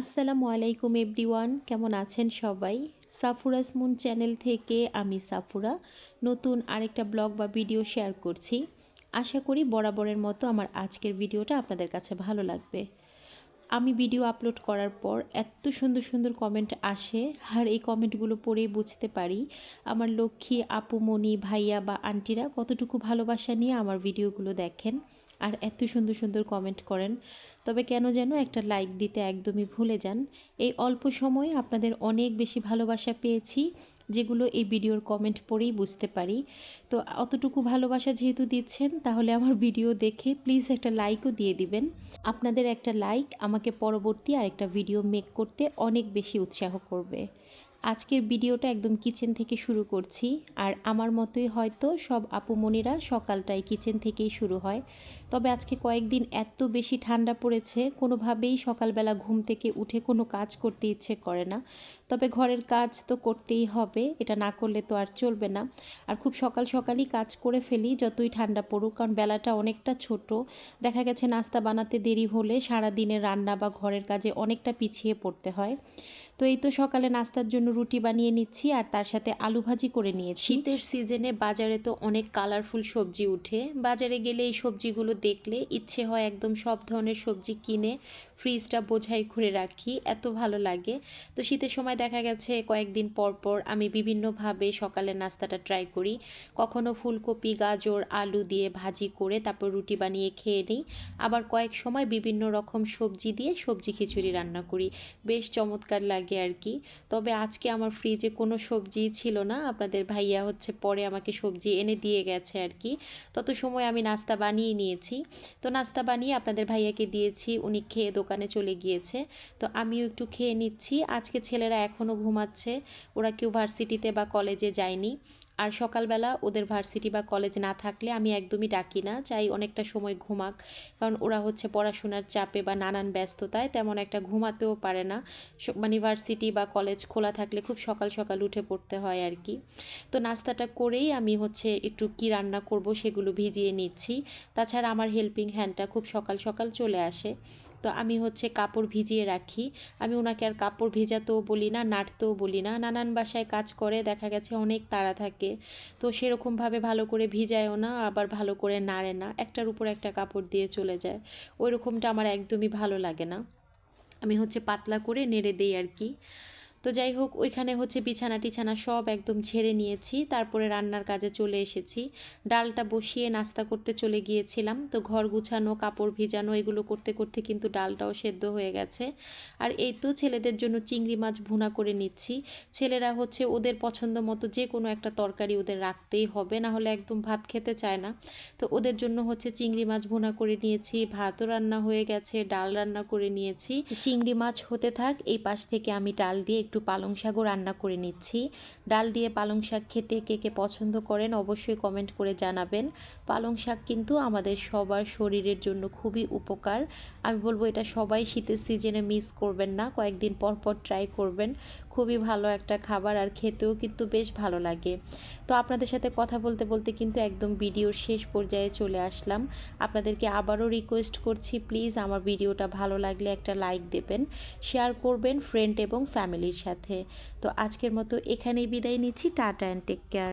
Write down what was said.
আসসালামু আলাইকুম এভরিওয়ান, কেমন আছেন সবাই? সাফুরাস মুন চ্যানেল থেকে আমি সাফুরা নতুন আরেকটা ব্লগ বা ভিডিও শেয়ার করছি। আশা করি বরাবরের মতো আমার আজকের ভিডিওটা আপনাদের কাছে ভালো লাগবে। আমি ভিডিও আপলোড করার পর এত সুন্দর সুন্দর কমেন্ট আসে, আর এই কমেন্টগুলো পড়েই বুঝতে পারি আমার লক্ষ্মী, আপু মনি ভাইয়া বা আন্টিরা কতটুকু ভালোবাসা নিয়ে আমার ভিডিওগুলো দেখেন। আর এত সুন্দর সুন্দর কমেন্ট করেন। তবে কেন যেন একটা লাইক দিতে একদমই ভুলে যান। এই অল্প সময়ে আপনাদের অনেক বেশি ভালোবাসা পেয়েছি, যেগুলো এই ভিডিওর কমেন্ট পড়েই বুঝতে পারি। তো অতটুকু ভালোবাসা যেহেতু দিচ্ছেন, তাহলে আমার ভিডিও দেখে প্লিজ একটা লাইকও দিয়ে দিবেন। আপনাদের একটা লাইক আমাকে পরবর্তী আরেকটা ভিডিও মেক করতে অনেক বেশি উৎসাহ করবে। আজকের ভিডিওটা একদম কিচেন থেকে শুরু করছি। আর আমার মতোই হয়তো সব আপুমনিরা সকালটাই কিচেন থেকেই শুরু হয়। তবে আজকে কয়েকদিন এত বেশি ঠান্ডা পড়েছে, কোনোভাবেই সকালবেলা ঘুম থেকে উঠে কোনো কাজ করতে ইচ্ছে করে না। তবে ঘরের কাজ তো করতেই হবে, এটা না করলে তো আর চলবে না। আর খুব সকাল সকালই কাজ করে ফেলি, যতই ঠান্ডা পড়ুক, কারণ বেলাটা অনেকটা ছোট। দেখা গেছে নাস্তা বানাতে দেরি হলে সারা দিনের রান্না বা ঘরের কাজে অনেকটা পিছিয়ে পড়তে হয়। তো এই তো সকালে নাস্তার জন্য রুটি বানিয়ে নিচ্ছি আর তার সাথে আলু ভাজি করে নিয়েছি। শীতের সিজনে বাজারে তো অনেক কালারফুল সবজি উঠে। বাজারে গেলে এই সবজিগুলো দেখলে ইচ্ছে হয় একদম সব ধরনের সবজি কিনে ফ্রিজটা বোঝাই করে রাখি, এত ভালো লাগে। তো শীতের সময় দেখা গেছে কয়েকদিন পর পর আমি বিভিন্নভাবে সকালের নাস্তাটা ট্রাই করি। কখনো ফুলকপি, গাজর, আলু দিয়ে ভাজি করে তারপর রুটি বানিয়ে খেয়ে নিই। আবার কয়েক সময় বিভিন্ন রকম সবজি দিয়ে সবজি খিচুড়ি রান্না করি। বেশ চমৎকার লাগে আর কি তবে আজকে আমার ফ্রিজে কোনো সবজি ছিল না। আপনাদের ভাইয়া হচ্ছে পরে আমাকে সবজি এনে দিয়ে গেছে আর কি তত সময় আমি নাস্তা বানিয়ে নিয়েছি। তো নাস্তা বানিয়ে আপনাদের ভাইয়াকে দিয়েছি। উনি খেয়ে দোকানে চলে গিয়েছে। তো আমিও একটু খেয়ে নিচ্ছি। আজকে ছেলেরা এখনও ঘুমাচ্ছে। ওরা কেউ ভার্সিটিতে বা কলেজে যায়নি। আর সকালবেলা ওদের ভার্সিটি বা কলেজ না থাকলে আমি একদমই ডাকি না, চাই অনেকটা সময় ঘুমাক। কারণ ওরা হচ্ছে পড়াশোনার চাপে বা নানান ব্যস্ততায় তেমন একটা ঘুমাতেও পারে না। মানে ভার্সিটি বা কলেজ খোলা থাকলে খুব সকাল সকাল উঠে পড়তে হয় আর কি। তো নাস্তাটা করেই আমি হচ্ছে একটু কি রান্না করব সেগুলো ভিজিয়ে নিচ্ছি। তাছাড়া আমার হেল্পিং হ্যান্ডটা খুব সকাল সকাল চলে আসে। তো আমি হচ্ছে কাপড় ভিজিয়ে রাখি। আমি ওনাকে আর কাপড় ভেজাতেও বলি না, নাড়তেও বলি না। নানান বাসায় কাজ করে, দেখা গেছে অনেক তাড়া থাকে। তো সেরকমভাবে ভালো করে ভিজায়ও না, আবার ভালো করে নাড়ে না। একটার উপর একটা কাপড় দিয়ে চলে যায়। ওই রকমটা আমার একদমই ভালো লাগে না। আমি হচ্ছে পাতলা করে নেড়ে দিই আর কি। তো যাই হোক, ওইখানে হচ্ছে বিছানা টিছানা সব একদম ঝেড়ে নিয়েছি। তারপরে রান্নার কাজে চলে এসেছি। ডালটা বসিয়ে নাস্তা করতে চলে গিয়েছিলাম। তো ঘর গুছানো, কাপড় ভিজানো, এগুলো করতে করতে কিন্তু ডালটাও সেদ্ধ হয়ে গেছে। আর এই তো ছেলেদের জন্য চিংড়ি মাছ ভুনা করে নিচ্ছি। ছেলেরা হচ্ছে ওদের পছন্দ মতো যে কোনো একটা তরকারি ওদের রাখতেই হবে, না হলে একদম ভাত খেতে চায় না। তো ওদের জন্য হচ্ছে চিংড়ি মাছ ভুনা করে নিয়েছি, ভাতও রান্না হয়ে গেছে, ডাল রান্না করে নিয়েছি। চিংড়ি মাছ হতে থাক, এই পাশ থেকে আমি ডাল দিয়ে একটু পালং শাকও রান্না করে নিচ্ছি। ডাল দিয়ে পালং শাক খেতে কে কে পছন্দ করেন অবশ্যই কমেন্ট করে জানাবেন। পালং শাক কিন্তু আমাদের সবার শরীরের জন্য খুবই উপকার। আমি বলব এটা সবাই শীতের সিজনে মিস করবেন না, কয়েকদিন পর পর ট্রাই করবেন। খুবই ভালো একটা খাবার আর খেতেও কিন্তু বেশ ভালো লাগে। তো আপনাদের সাথে কথা বলতে বলতে কিন্তু একদম ভিডিওর শেষ পর্যায়ে চলে আসলাম। আপনাদেরকে আবারও রিকোয়েস্ট করছি প্লিজ আমার ভিডিওটা ভালো লাগলে একটা লাইক দেবেন শেয়ার করবেন ফ্রেন্ড এবং ফ্যামিলির সাথে। তো আজকের মতো এখানেই বিদায় নিচ্ছি। Tata and take care.